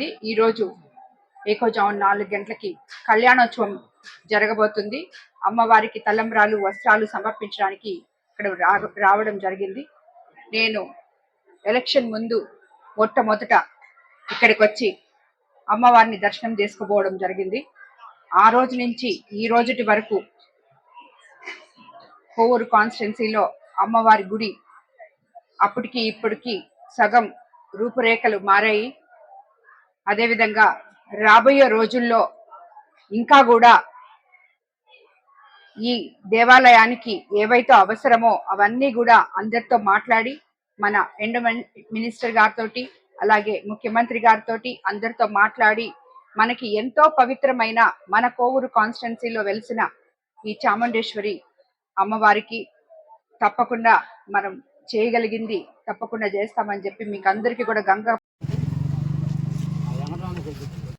జరుగుతుంది. ఈరోజు ఏకోజాము నాలుగు గంటలకి కళ్యాణోత్సవం జరగబోతుంది. అమ్మవారికి తలంబ్రాలు వస్త్రాలు సమర్పించడానికి ఇక్కడ రా- రావడం జరిగింది. నేను ఎలక్షన్ ముందు మొట్టమొదట ఇక్కడికి వచ్చి అమ్మవారిని దర్శనం చేసుకుపోవడం జరిగింది. ఆ రోజు నుంచి ఈ రోజుటి వరకు కోవూరు కాన్స్టిట్యున్సీలో అమ్మవారి గుడి అప్పటికి ఇప్పటికి సగం రూపురేఖలు మారాయి. అదేవిధంగా రాబోయే రోజుల్లో ఇంకా కూడా ఈ దేవాలయానికి ఏవైతే అవసరమో అవన్నీ కూడా అందరితో మాట్లాడి మన ఎండ మినిస్టర్ గారితో అలాగే ముఖ్యమంత్రి గారితో అందరితో మాట్లాడి మనకి ఎంతో పవిత్రమైన మన కోవూరు కాన్స్టిట్యున్సీలో వెలిసిన ఈ చాముండేశ్వరి అమ్మవారికి తప్పకుండా మనం చేయగలిగింది తప్పకుండా చేస్తామని చెప్పి మీకు అందరికీ కూడా గంగా Gracias.